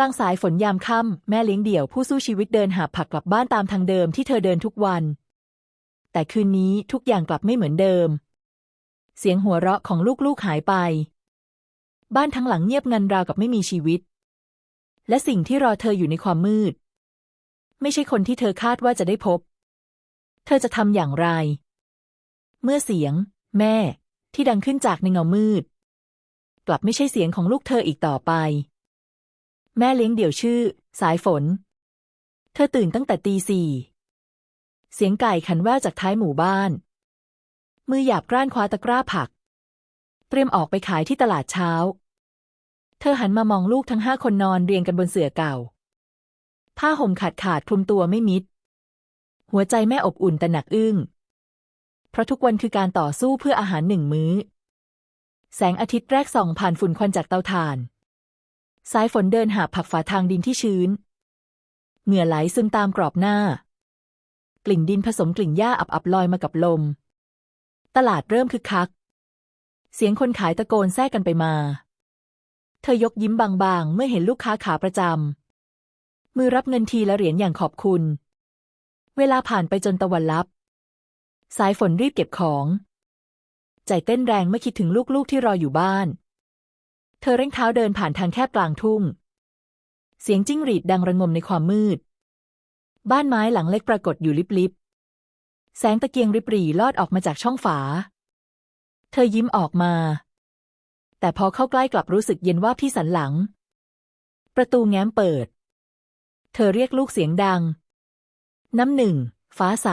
กลางสายฝนยามค่ำแม่เลี้ยงเดี่ยวผู้สู้ชีวิตเดินหาผักกลับบ้านตามทางเดิมที่เธอเดินทุกวัน แต่คืนนี้ทุกอย่างกลับไม่เหมือนเดิม เสียงหัวเราะของลูกๆหายไป บ้านทั้งหลังเงียบงันราวกับไม่มีชีวิต และสิ่งที่รอเธออยู่ในความมืด ไม่ใช่คนที่เธอคาดว่าจะได้พบ เธอจะทำอย่างไร เมื่อเสียง แม่ ที่ดังขึ้นจากในเงามืด กลับไม่ใช่เสียงของลูกเธออีกต่อไป แม่เลี้ยงเดี่ยวชื่อ สายฝน เธอตื่นตั้งแต่ตีสี่ เสียงไก่ขันแว่วจากท้ายหมู่บ้าน มือหยาบกร้านคว้าตะกร้าผัก เตรียมออกไปขายที่ตลาดเช้า เธอหันมามองลูกทั้งห้าคนนอนเรียงกันบนเสื่อเก่า ผ้าห่มขาดขาดคลุมตัวไม่มิด หัวใจแม่อบอุ่นแต่หนักอึ้ง เพราะทุกวันคือการต่อสู้เพื่ออาหารหนึ่งมื้อ แสงอาทิตย์แรกส่องผ่านฝุ่นควันจากเตาถ่าน สายฝนเดินหาผักฝาทางดินที่ชื้น เหงื่อไหลซึมตามกรอบหน้า กลิ่นดินผสมกลิ่นหญ้าอับๆลอยมากับลม ตลาดเริ่มคึกคัก เสียงคนขายตะโกนแทรกกันไปมา เธอยกยิ้มบางๆ เมื่อเห็นลูกค้าขาประจำ มือรับเงินทีละเหรียญอย่างขอบคุณ เวลาผ่านไปจนตะวันลับ สายฝนรีบเก็บของ ใจเต้นแรงเมื่อคิดถึงลูกๆที่รออยู่บ้าน เธอเร่งเท้าเดินผ่านทางแคบกลางทุ่ง เสียงจิ้งหรีดดังระงมในความมืด บ้านไม้หลังเล็กปรากฏอยู่ลิบๆแสงตะเกียงริบหรี่ลอดออกมาจากช่องฝา เธอยิ้มออกมา แต่พอเข้าใกล้กลับรู้สึกเย็นว่าพี่สันหลัง ประตูแง้มเปิด เธอเรียกลูกเสียงดัง น้ำหนึ่ง ฟ้าใส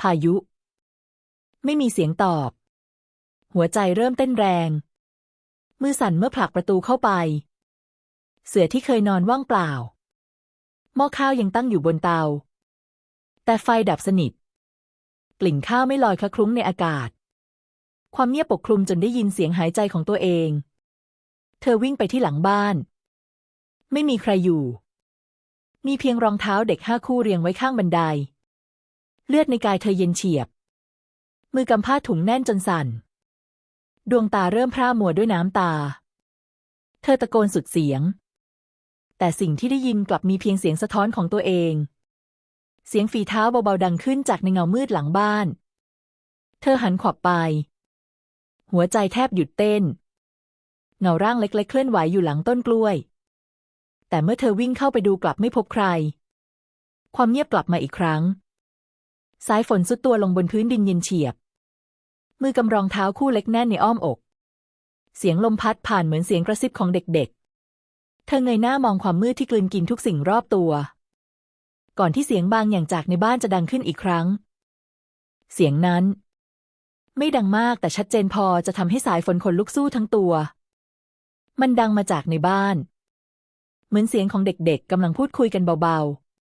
พายุ ไม่มีเสียงตอบ หัวใจเริ่มเต้นแรง มือสั่นเมื่อผลักประตูเข้าไป เสือที่เคยนอนว่างเปล่า หม้อข้าวยังตั้งอยู่บนเตา แต่ไฟดับสนิท กลิ่นข้าวไม่ลอยคละคลุ้งในอากาศ ความเงียบปกคลุมจนได้ยินเสียงหายใจของตัวเอง เธอวิ่งไปที่หลังบ้าน ไม่มีใครอยู่ มีเพียงรองเท้าเด็กห้าคู่เรียงไว้ข้างบันได เลือดในกายเธอเย็นเฉียบ มือกำผ้าถุงแน่นจนสั่น ดวงตาเริ่มพร่ามัวด้วยน้ำตา เธอตะโกนสุดเสียง แต่สิ่งที่ได้ยินกลับมีเพียงเสียงสะท้อนของตัวเอง เสียงฝีเท้าเบาๆดังขึ้นจากในเงามืดหลังบ้าน เธอหันขวับไป หัวใจแทบหยุดเต้น เงาร่างเล็กๆ เคลื่อนไหวอยู่หลังต้นกล้วย แต่เมื่อเธอวิ่งเข้าไปดูกลับไม่พบใคร ความเงียบกลับมาอีกครั้ง สายฝนสุดตัวลงบนพื้นดินเย็นเฉียบ มือกำรองเท้าคู่เล็กแน่นในอ้อมอก เสียงลมพัดผ่านเหมือนเสียงกระซิบของเด็กๆ เธอเงยหน้ามองความมืดที่กลืนกินทุกสิ่งรอบตัว ก่อนที่เสียงบางอย่างจากในบ้านจะดังขึ้นอีกครั้ง เสียงนั้น ไม่ดังมากแต่ชัดเจนพอจะทำให้สายฝนขนลุกสู้ทั้งตัว มันดังมาจากในบ้าน เหมือนเสียงของเด็กๆกำลังพูดคุยกันเบา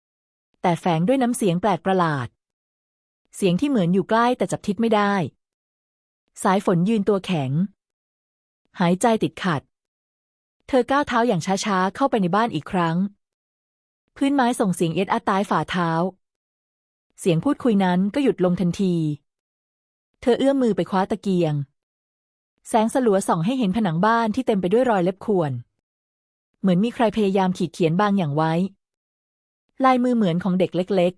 ๆ แต่แฝงด้วยน้ำเสียงแปลกประหลาดเสียงที่เหมือนอยู่ใกล้แต่จับทิศไม่ได้ สายฝนยืนตัวแข็ง หายใจติดขัด เธอก้าวเท้าอย่างช้าๆ เข้าไปในบ้านอีกครั้ง พื้นไม้ส่งเสียงเอ็ดอัดตายฝ่าเท้า เสียงพูดคุยนั้นก็หยุดลงทันที เธอเอื้อมมือไปคว้าตะเกียง แสงสลัวส่องให้เห็นผนังบ้านที่เต็มไปด้วยรอยเล็บข่วน เหมือนมีใครพยายามขีดเขียนบางอย่างไว้ ลายมือเหมือนของเด็กเล็ก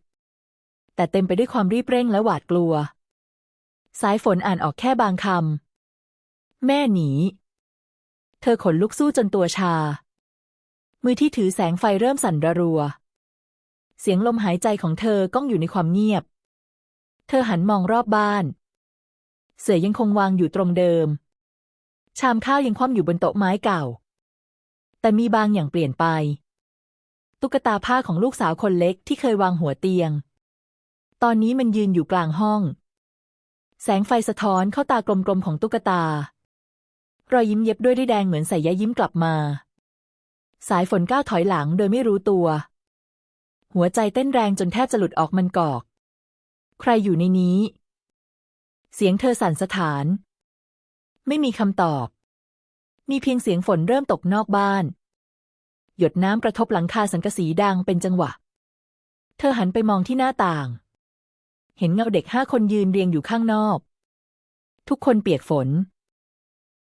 ๆ แต่เต็มไปด้วยความรีบเร่งและหวาดกลัว สายฝนอ่านออกแค่บางคำ แม่หนี เธอขนลุกสู้จนตัวชา มือที่ถือแสงไฟเริ่มสั่นระรัว เสียงลมหายใจของเธอก้องอยู่ในความเงียบ เธอหันมองรอบบ้าน เสือยังคงวางอยู่ตรงเดิม ชามข้าวยังคว่ำอยู่บนโต๊ะไม้เก่า แต่มีบางอย่างเปลี่ยนไป ตุ๊กตาผ้าของลูกสาวคนเล็กที่เคยวางหัวเตียง ตอนนี้มันยืนอยู่กลางห้อง แสงไฟสะท้อนเข้าตากลมๆของตุ๊กตา รอยยิ้มเย็บด้วยได้แดงเหมือนใส่ยายิ้มกลับมา สายฝนก้าวถอยหลังโดยไม่รู้ตัว หัวใจเต้นแรงจนแทบจะหลุดออกมันกอก ใครอยู่ในนี้ เสียงเธอสั่นสะท้าน ไม่มีคำตอบ มีเพียงเสียงฝนเริ่มตกนอกบ้าน หยดน้ำกระทบหลังคาสังกะสีดังเป็นจังหวะ เธอหันไปมองที่หน้าต่าง เห็นเงาเด็กห้าคนยืนเรียงอยู่ข้างนอก ทุกคนเปียกฝน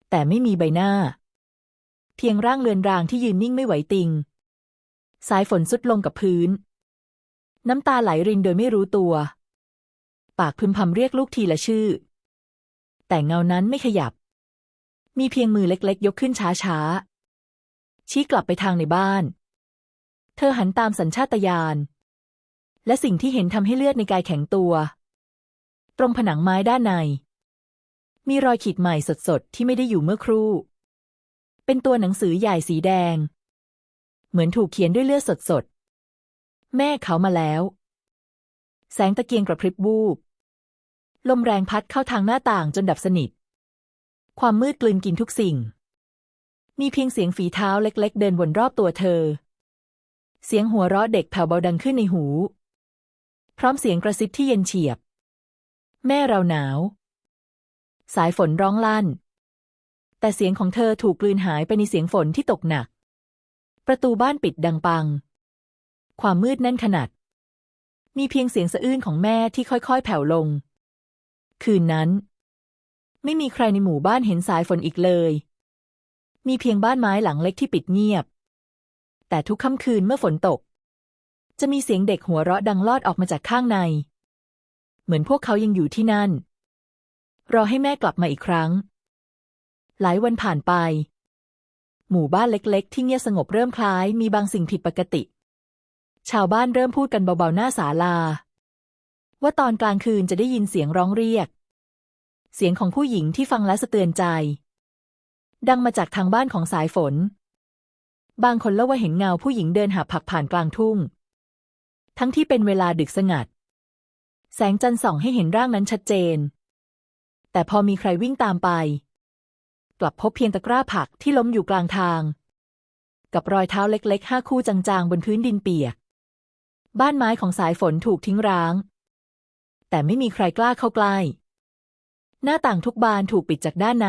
แต่ไม่มีใบหน้า เพียงร่างเลือนรางที่ยืนนิ่งไม่ไหวติง สายฝนสุดลงกับพื้น น้ำตาไหลรินโดยไม่รู้ตัว ปากพึมพำเรียกลูกทีละชื่อ แต่เงานั้นไม่ขยับ มีเพียงมือเล็กๆ ยกขึ้นช้าๆชี้กลับไปทางในบ้าน เธอหันตามสัญชาตญาณ และสิ่งที่เห็นทำให้เลือดในกายแข็งตัว ตรงผนังไม้ด้านใน มีรอยขีดใหม่สดๆ ที่ไม่ได้อยู่เมื่อครู่ เป็นตัวหนังสือใหญ่สีแดง เหมือนถูกเขียนด้วยเลือดสดๆ แม่เขามาแล้ว แสงตะเกียงกระพริบวูบ ลมแรงพัดเข้าทางหน้าต่างจนดับสนิท ความมืดกลืนกินทุกสิ่ง มีเพียงเสียงฝีเท้าเล็ก ๆ เดินวนรอบตัวเธอเสียงหัวเราะเด็กแผ่วเบาดังขึ้นในหู พร้อมเสียงกระซิบที่เย็นเฉียบ แม่เราหนาว สายฝนร้องลั่น แต่เสียงของเธอถูกกลืนหายไปในเสียงฝนที่ตกหนัก ประตูบ้านปิดดังปัง ความมืดแน่นขนาด มีเพียงเสียงสะอื้นของแม่ที่ค่อยๆ แผ่วลง คืนนั้น ไม่มีใครในหมู่บ้านเห็นสายฝนอีกเลย มีเพียงบ้านไม้หลังเล็กที่ปิดเงียบ แต่ทุกค่ำคืนเมื่อฝนตก จะมีเสียงเด็กหัวเราะดังลอดออกมาจากข้างใน เหมือนพวกเขายังอยู่ที่นั่น รอให้แม่กลับมาอีกครั้ง หลายวันผ่านไป หมู่บ้านเล็ก ๆ ที่เงียบสงบเริ่มคล้ายมีบางสิ่งผิดปกติ ชาวบ้านเริ่มพูดกันเบาๆหน้าศาลา ว่าตอนกลางคืนจะได้ยินเสียงร้องเรียก เสียงของผู้หญิงที่ฟังแล้วสะเตือนใจ ดังมาจากทางบ้านของสายฝนบางคนเล่าว่าเห็นเงาผู้หญิงเดินหับผักผ่านกลางทุ่ง ทั้งที่เป็นเวลาดึกสงัด แสงจันทร์ส่องให้เห็นร่างนั้นชัดเจน แต่พอมีใครวิ่งตามไป กลับพบเพียงตะกร้าผักที่ล้มอยู่กลางทาง กับรอยเท้าเล็กๆห้าคู่จางๆ บนพื้นดินเปียก บ้านไม้ของสายฝนถูกทิ้งร้าง แต่ไม่มีใครกล้าเข้าใกล้ หน้าต่างทุกบานถูกปิดจากด้านใน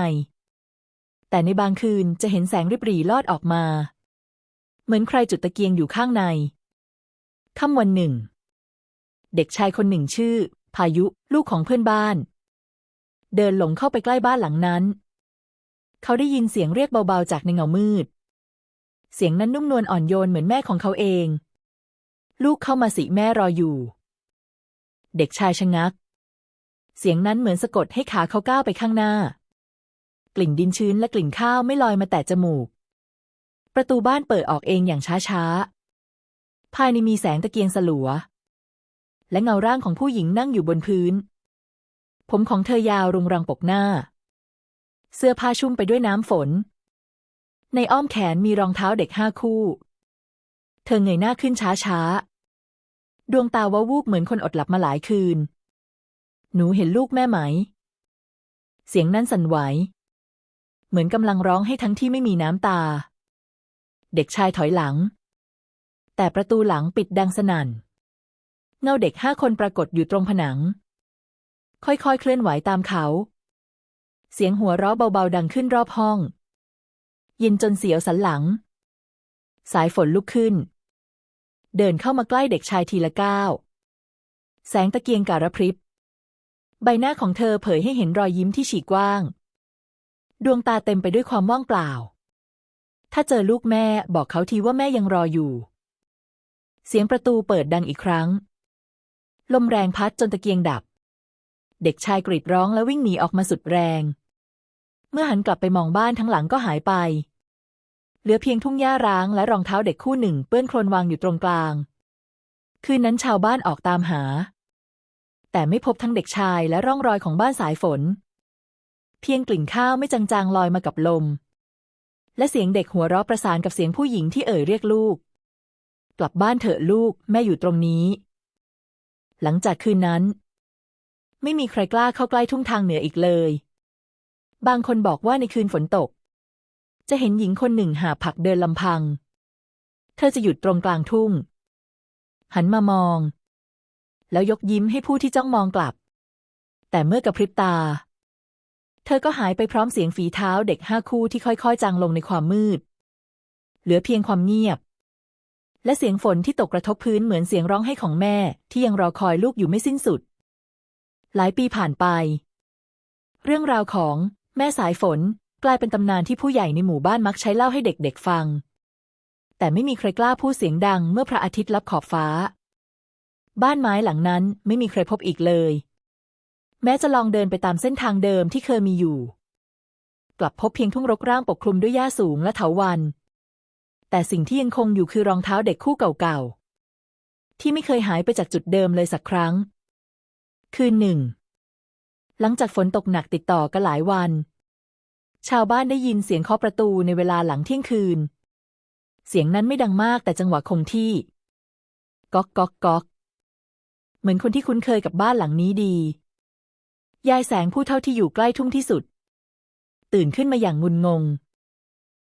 แต่ในบางคืนจะเห็นแสงริบหรี่ลอดออกมา เหมือนใครจุดตะเกียงอยู่ข้างใน ค่ำวันหนึ่ง เด็กชายคนหนึ่งชื่อ พายุลูกของเพื่อนบ้าน เดินหลงเข้าไปใกล้บ้านหลังนั้น เขาได้ยินเสียงเรียกเบาๆจากในเงามืด เสียงนั้นนุ่มนวลอ่อนโยนเหมือนแม่ของเขาเอง ลูกเข้ามาสิแม่รออยู่ เด็กชายชะงัก เสียงนั้นเหมือนสะกดให้ขาเขาก้าวไปข้างหน้า กลิ่นดินชื้นและกลิ่นข้าวไม่ลอยมาแต่จมูก ประตูบ้านเปิดออกเองอย่างช้าๆ ภายในมีแสงตะเกียงสลัว และเงาร่างของผู้หญิงนั่งอยู่บนพื้น ผมของเธอยาวรุงรังปกหน้า เสื้อผ้าชุ่มไปด้วยน้ำฝน ในอ้อมแขนมีรองเท้าเด็กห้าคู่ เธอเงยหน้าขึ้นช้าๆดวงตาวาวูบเหมือนคนอดหลับมาหลายคืน หนูเห็นลูกแม่ไหม เสียงนั้นสั่นไหว เหมือนกำลังร้องให้ทั้งที่ไม่มีน้ำตา เด็กชายถอยหลัง แต่ประตูหลังปิดดังสนั่น เงาเด็กห้าคนปรากฏอยู่ตรงผนัง ค่อยๆเคลื่อนไหวตามเขา เสียงหัวเราะเบาๆดังขึ้นรอบห้อง ยินจนเสียวสันหลัง สายฝนลุกขึ้น เดินเข้ามาใกล้เด็กชายทีละก้าว แสงตะเกียงการะพริบ ใบหน้าของเธอเผยให้เห็นรอยยิ้มที่ฉีกกว้าง ดวงตาเต็มไปด้วยความว่างเปล่าถ้าเจอลูกแม่บอกเขาทีว่าแม่ยังรออยู่ เสียงประตูเปิดดังอีกครั้ง ลมแรงพัดจนตะเกียงดับ เด็กชายกรีดร้องและวิ่งหนีออกมาสุดแรง เมื่อหันกลับไปมองบ้านทั้งหลังก็หายไป เหลือเพียงทุ่งหญ้าร้างและรองเท้าเด็กคู่หนึ่งเปื้อนโคลนวางอยู่ตรงกลาง คืนนั้นชาวบ้านออกตามหา แต่ไม่พบทั้งเด็กชายและร่องรอยของบ้านสายฝน เพียงกลิ่นข้าวไม่จางๆลอยมากับลม และเสียงเด็กหัวเราะประสานกับเสียงผู้หญิงที่เอ่ยเรียกลูกก ลับบ้านเถอะลูก แม่อยู่ตรงนี้ หลังจากคืนนั้น ไม่มีใครกล้าเข้าใกล้ทุ่งทางเหนืออีกเลย บางคนบอกว่าในคืนฝนตก จะเห็นหญิงคนหนึ่งหาผักเดินลำพัง เธอจะหยุดตรงกลางทุ่ง หันมามอง แล้วยกยิ้มให้ผู้ที่จ้องมองกลับ แต่เมื่อกระพริบตา เธอก็หายไปพร้อมเสียงฝีเท้าเด็กห้าคู่ที่ค่อยๆจางลงในความมืด เหลือเพียงความเงียบ และเสียงฝนที่ตกกระทบพื้นเหมือนเสียงร้องไห้ของแม่ ที่ยังรอคอยลูกอยู่ไม่สิ้นสุด หลายปีผ่านไป เรื่องราวของแม่สายฝนกลายเป็นตำนานที่ผู้ใหญ่ในหมู่บ้านมักใช้เล่าให้เด็กๆฟัง แต่ไม่มีใครกล้าพูดเสียงดังเมื่อพระอาทิตย์ลับขอบฟ้า บ้านไม้หลังนั้นไม่มีใครพบอีกเลย แม้จะลองเดินไปตามเส้นทางเดิมที่เคยมีอยู่ กลับพบเพียงทุ่งรกร้างปกคลุมด้วยหญ้าสูงและเถาวัลย์ แต่สิ่งที่ยังคงอยู่คือรองเท้าเด็กคู่เก่าๆ ที่ไม่เคยหายไปจากจุดเดิมเลยสักครั้ง คืนหนึ่ง หลังจากฝนตกหนักติดต่อกันหลายวัน ชาวบ้านได้ยินเสียงเคาะประตูในเวลาหลังเที่ยงคืน เสียงนั้นไม่ดังมากแต่จังหวะคงที่ก๊อกก๊อกก๊อกเหมือนคนที่คุ้นเคยกับบ้านหลังนี้ดี ยายแสงผู้เท่าที่อยู่ใกล้ทุ่งที่สุด ตื่นขึ้นมาอย่างงุนงง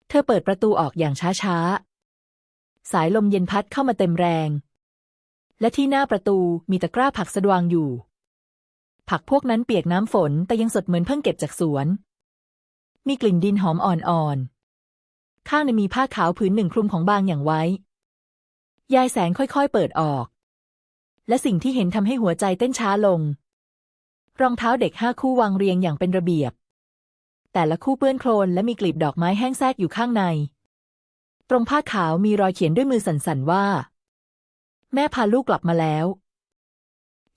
เธอเปิดประตูออกอย่างช้าๆ สายลมเย็นพัดเข้ามาเต็มแรง และที่หน้าประตูมีตะกร้าผักสะดวางอยู่ ผักพวกนั้นเปียกน้ำฝนแต่ยังสดเหมือนเพิ่งเก็บจากสวน มีกลิ่นดินหอมอ่อนๆ ข้างในมีผ้าขาวผืนหนึ่งคลุมของบางอย่างไว้ ยายแสงค่อยๆเปิดออก และสิ่งที่เห็นทำให้หัวใจเต้นช้าลง รองเท้าเด็กห้าคู่วางเรียงอย่างเป็นระเบียบ แต่ละคู่เปื้อนโคลนและมีกลีบดอกไม้แห้งแทรกอยู่ข้างใน ตรงผ้าขาวมีรอยเขียนด้วยมือสั่นๆว่า แม่พาลูกกลับมาแล้ว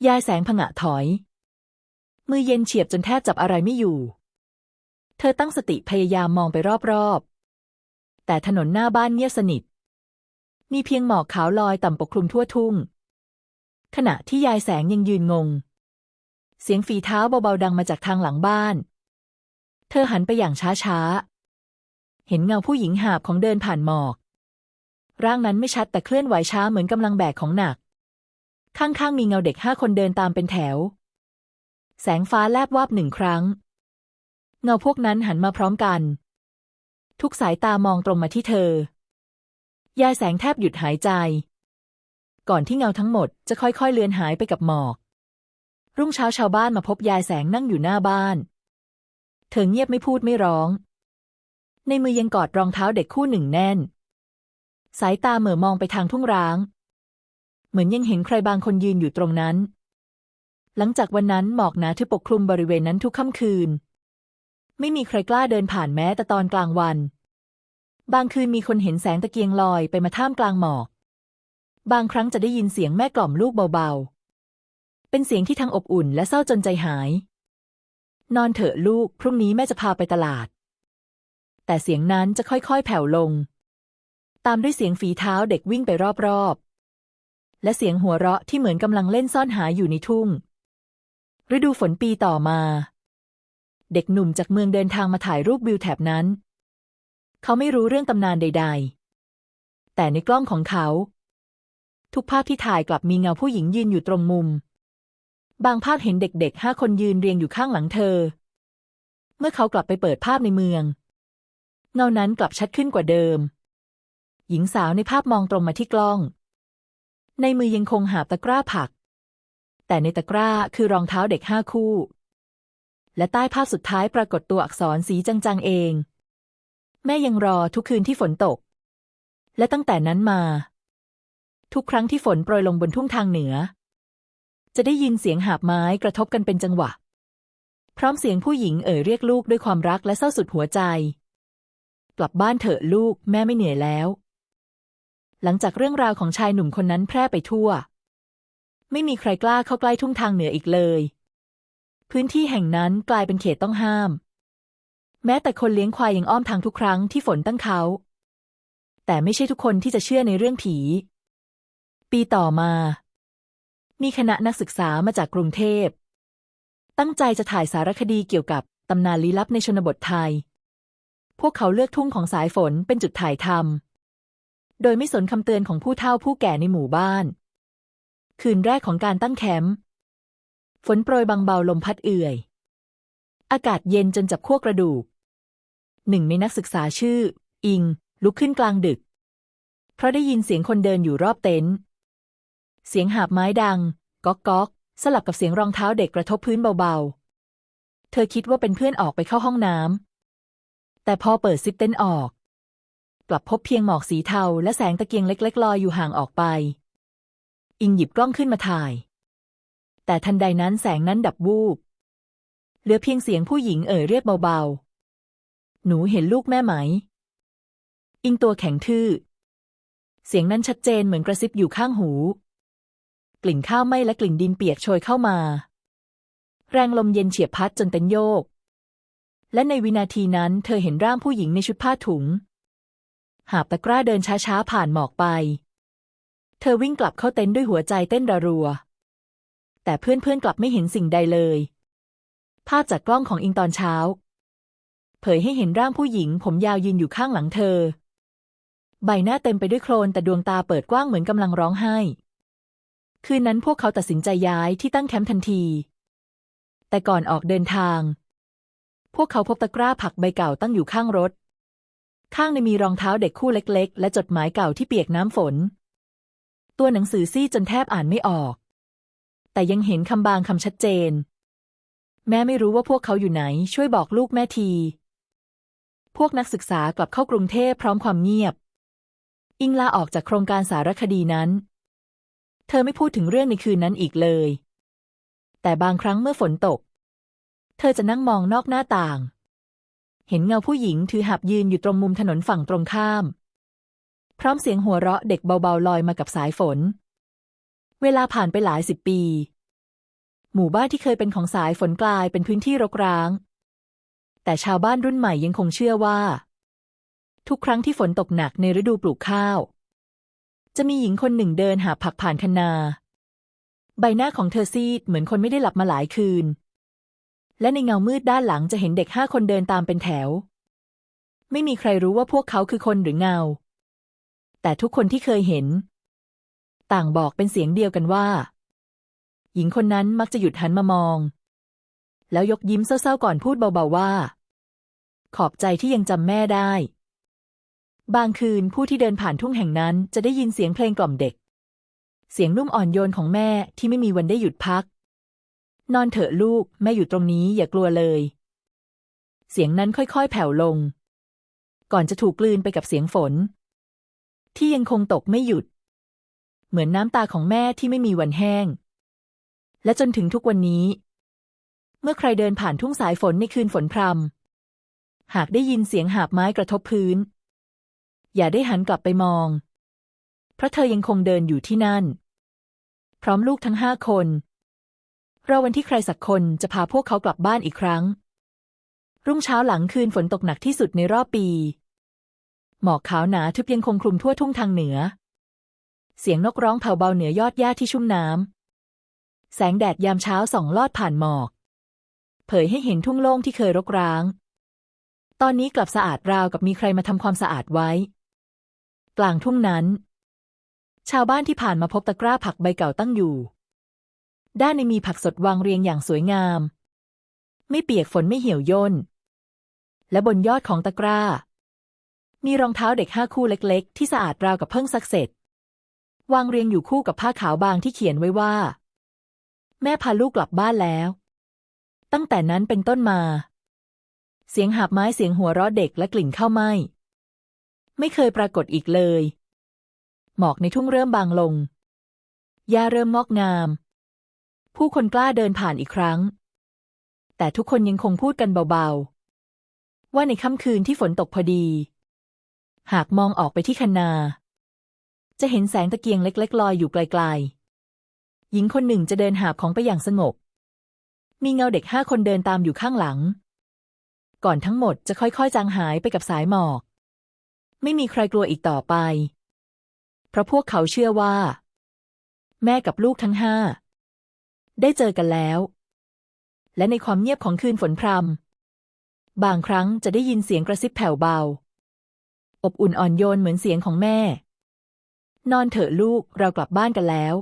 ยายแสงผงะถอย มือเย็นเฉียบจนแทบจับอะไรไม่อยู่ เธอตั้งสติพยายามมองไปรอบๆ แต่ถนนหน้าบ้านเงียบสนิท มีเพียงหมอกขาวลอยต่ำปกคลุมทั่วทุ่ง ขณะที่ยายแสงยังยืนงงเสียงฝีเท้าเบาๆดังมาจากทางหลังบ้าน เธอหันไปอย่างช้าๆ เห็นเงาผู้หญิงหาบของเดินผ่านหมอก ร่างนั้นไม่ชัดแต่เคลื่อนไหวช้าเหมือนกำลังแบกของหนัก ข้างๆมีเงาเด็กห้าคนเดินตามเป็นแถว แสงฟ้าแลบวาบหนึ่งครั้ง เงาพวกนั้นหันมาพร้อมกัน ทุกสายตามองตรงมาที่เธอ ยายแสงแทบหยุดหายใจ ก่อนที่เงาทั้งหมดจะค่อยๆเลือนหายไปกับหมอก รุ่งเช้าชาวบ้านมาพบยายแสงนั่งอยู่หน้าบ้าน เธอเงียบไม่พูดไม่ร้อง ในมือยังกอดรองเท้าเด็กคู่หนึ่งแน่น สายตาเหม่อมองไปทางทุ่งร้าง เหมือนยังเห็นใครบางคนยืนอยู่ตรงนั้น หลังจากวันนั้นหมอกหนาทึบปกคลุมบริเวณนั้นทุกค่ำคืน ไม่มีใครกล้าเดินผ่านแม้แต่ตอนกลางวัน บางคืนมีคนเห็นแสงตะเกียงลอยไปมาท่ามกลางหมอก บางครั้งจะได้ยินเสียงแม่กล่อมลูกเบาๆเป็นเสียงที่ทั้งอบอุ่นและเศร้าจนใจหาย นอนเถอะลูก พรุ่งนี้แม่จะพาไปตลาด แต่เสียงนั้นจะค่อยๆ แผ่วลง ตามด้วยเสียงฝีเท้าเด็กวิ่งไปรอบๆ และเสียงหัวเราะที่เหมือนกำลังเล่นซ่อนหาอยู่ในทุ่ง ฤดูฝนปีต่อมา เด็กหนุ่มจากเมืองเดินทางมาถ่ายรูปวิวแถบนั้น เขาไม่รู้เรื่องตำนานใด ๆ แต่ในกล้องของเขา ทุกภาพที่ถ่ายกลับมีเงาผู้หญิงยืนอยู่ตรงมุม บางภาพเห็นเด็กๆห้าคนยืนเรียงอยู่ข้างหลังเธอ เมื่อเขากลับไปเปิดภาพในเมือง เงานั้นกลับชัดขึ้นกว่าเดิม หญิงสาวในภาพมองตรงมาที่กล้อง ในมือยังคงหาบตะกร้าผัก แต่ในตะกร้าคือรองเท้าเด็กห้าคู่ และใต้ภาพสุดท้ายปรากฏตัวอักษรสีจางๆเอง แม่ยังรอทุกคืนที่ฝนตก และตั้งแต่นั้นมา ทุกครั้งที่ฝนโปรยลงบนทุ่งทางเหนือ จะได้ยินเสียงหาบไม้กระทบกันเป็นจังหวะ พร้อมเสียงผู้หญิงเอ่ยเรียกลูกด้วยความรักและเศร้าสุดหัวใจ กลับบ้านเถอะลูกแม่ไม่เหนื่อยแล้ว หลังจากเรื่องราวของชายหนุ่มคนนั้นแพร่ไปทั่ว ไม่มีใครกล้าเข้าใกล้ทุ่งทางเหนืออีกเลย พื้นที่แห่งนั้นกลายเป็นเขตต้องห้าม แม้แต่คนเลี้ยงควายยังอ้อมทางทุกครั้งที่ฝนตั้งเขาแต่ไม่ใช่ทุกคนที่จะเชื่อในเรื่องผี ปีต่อมา มีคณะนักศึกษามาจากกรุงเทพ ตั้งใจจะถ่ายสารคดีเกี่ยวกับตำนานลี้ลับในชนบทไทย พวกเขาเลือกทุ่งของสายฝนเป็นจุดถ่ายทำ โดยไม่สนคำเตือนของผู้เฒ่าผู้แก่ในหมู่บ้าน คืนแรกของการตั้งแคมป์ ฝนโปรยบางเบาลมพัดเอื่อย อากาศเย็นจนจับขั้วกระดูก หนึ่งในนักศึกษาชื่อ อิง ลุกขึ้นกลางดึก เพราะได้ยินเสียงคนเดินอยู่รอบเต็นท์ เสียงหาบไม้ดัง ก๊อกก๊อก สลับกับเสียงรองเท้าเด็กกระทบพื้นเบาๆ เธอคิดว่าเป็นเพื่อนออกไปเข้าห้องน้ำ แต่พอเปิดซิปเต็นออก กลับพบเพียงหมอกสีเทาและแสงตะเกียงเล็กๆลอยอยู่ห่างออกไป อิงหยิบกล้องขึ้นมาถ่าย แต่ทันใดนั้นแสงนั้นดับวูบ เหลือเพียงเสียงผู้หญิงเอ่ยเรียกเบาๆ หนูเห็นลูกแม่ไหม อิงตัวแข็งทื่อเสียงนั้นชัดเจนเหมือนกระซิบอยู่ข้างหู กลิ่นข้าวไหม้และกลิ่นดินเปียกโชยเข้ามา แรงลมเย็นเฉียบพัดจนเต็นโยก และในวินาทีนั้นเธอเห็นร่างผู้หญิงในชุดผ้าถุง หาบตะกร้าเดินช้าๆผ่านหมอกไป เธอวิ่งกลับเข้าเต็นท์ด้วยหัวใจเต้นระรัว แต่เพื่อนๆกลับไม่เห็นสิ่งใดเลย ภาพจากกล้องของอิงตอนเช้า เผยให้เห็นร่างผู้หญิง ผมยาวยืนอยู่ข้างหลังเธอ ใบหน้าเต็มไปด้วยโคลนแต่ดวงตาเปิดกว้างเหมือนกำลังร้องไห้ คืนนั้นพวกเขาตัดสินใจย้ายที่ตั้งแคมป์ทันที แต่ก่อนออกเดินทาง พวกเขาพบตะกร้าผักใบเก่าตั้งอยู่ข้างรถ ข้างในมีรองเท้าเด็กคู่เล็ก ๆ และจดหมายเก่าที่เปียกน้ำฝน ตัวหนังสือซี่จนแทบอ่านไม่ออก แต่ยังเห็นคำบางคำชัดเจน แม่ไม่รู้ว่าพวกเขาอยู่ไหน ช่วยบอกลูกแม่ที พวกนักศึกษากลับเข้ากรุงเทพพร้อมความเงียบ อิงลาออกจากโครงการสารคดีนั้น เธอไม่พูดถึงเรื่องในคืนนั้นอีกเลย แต่บางครั้งเมื่อฝนตก เธอจะนั่งมองนอกหน้าต่าง เห็นเงาผู้หญิงถือหับยืนอยู่ตรงมุมถนนฝั่งตรงข้าม พร้อมเสียงหัวเราะเด็กเบาๆลอยมากับสายฝน เวลาผ่านไปหลายสิบปี หมู่บ้านที่เคยเป็นของสายฝนกลายเป็นพื้นที่รกร้าง แต่ชาวบ้านรุ่นใหม่ยังคงเชื่อว่า ทุกครั้งที่ฝนตกหนักในฤดูปลูกข้าว จะมีหญิงคนหนึ่งเดินหาผักผ่านคันนา ใบหน้าของเธอซีดเหมือนคนไม่ได้หลับมาหลายคืน และในเงามืดด้านหลังจะเห็นเด็กห้าคนเดินตามเป็นแถว ไม่มีใครรู้ว่าพวกเขาคือคนหรือเงา แต่ทุกคนที่เคยเห็น ต่างบอกเป็นเสียงเดียวกันว่า หญิงคนนั้นมักจะหยุดหันมามอง แล้วยกยิ้มเศร้าๆก่อนพูดเบาๆว่า ขอบใจที่ยังจำแม่ได้ บางคืนผู้ที่เดินผ่านทุ่งแห่งนั้นจะได้ยินเสียงเพลงกล่อมเด็ก เสียงนุ่มอ่อนโยนของแม่ที่ไม่มีวันได้หยุดพัก นอนเถอะลูก แม่อยู่ตรงนี้อย่ากลัวเลย เสียงนั้นค่อยๆ แผ่วลง ก่อนจะถูกกลืนไปกับเสียงฝน ที่ยังคงตกไม่หยุด เหมือนน้ำตาของแม่ที่ไม่มีวันแห้ง และจนถึงทุกวันนี้ เมื่อใครเดินผ่านทุ่งสายฝนในคืนฝนพรำหากได้ยินเสียงหาบไม้กระทบพื้น อย่าได้หันกลับไปมอง เพราะเธอยังคงเดินอยู่ที่นั่น พร้อมลูกทั้งห้าคน รอวันที่ใครสักคนจะพาพวกเขากลับบ้านอีกครั้ง รุ่งเช้าหลังคืนฝนตกหนักที่สุดในรอบปี หมอกขาวหนาทึบยังคงคลุมทั่วทุ่งทางเหนือ เสียงนกร้องแผ่วเบาเหนือยอดหญ้าที่ชุ่มน้ำ แสงแดดยามเช้าส่องลอดผ่านหมอก เผยให้เห็นทุ่งโล่งที่เคยรกร้างตอนนี้กลับสะอาดราวกับมีใครมาทำความสะอาดไว้ กลางทุ่งนั้น ชาวบ้านที่ผ่านมาพบตะกร้าผักใบเก่าตั้งอยู่ ด้านในมีผักสดวางเรียงอย่างสวยงาม ไม่เปียกฝนไม่เหี่ยวย่น และบนยอดของตะกร้า มีรองเท้าเด็กห้าคู่เล็ก ๆ ที่สะอาดราวกับเพิ่งซักเสร็จ วางเรียงอยู่คู่กับผ้าขาวบางที่เขียนไว้ว่า แม่พาลูกกลับบ้านแล้ว ตั้งแต่นั้นเป็นต้นมา เสียงหาบไม้เสียงหัวเราะเด็กและกลิ่นข้าวไหม้ ไม่เคยปรากฏอีกเลย หมอกในทุ่งเริ่มบางลง หญ้าเริ่มงอกงาม ผู้คนกล้าเดินผ่านอีกครั้ง แต่ทุกคนยังคงพูดกันเบาๆ ว่าในค่ำคืนที่ฝนตกพอดี หากมองออกไปที่คันนา จะเห็นแสงตะเกียงเล็ก ๆ ลอยอยู่ไกล ๆ หญิงคนหนึ่งจะเดินหาของไปอย่างสงบ มีเงาเด็กห้าคนเดินตามอยู่ข้างหลัง ก่อนทั้งหมดจะค่อย ๆ จางหายไปกับสายหมอก ไม่มีใครกลัวอีกต่อไป เพราะพวกเขาเชื่อว่า แม่กับลูกทั้งห้า ได้เจอกันแล้ว และในความเงียบของคืนฝนพรำบางครั้งจะได้ยินเสียงกระซิบแผ่วเบา อบอุ่นอ่อนโยนเหมือนเสียงของแม่ นอนเถอะลูกเรากลับบ้านกันแล้ว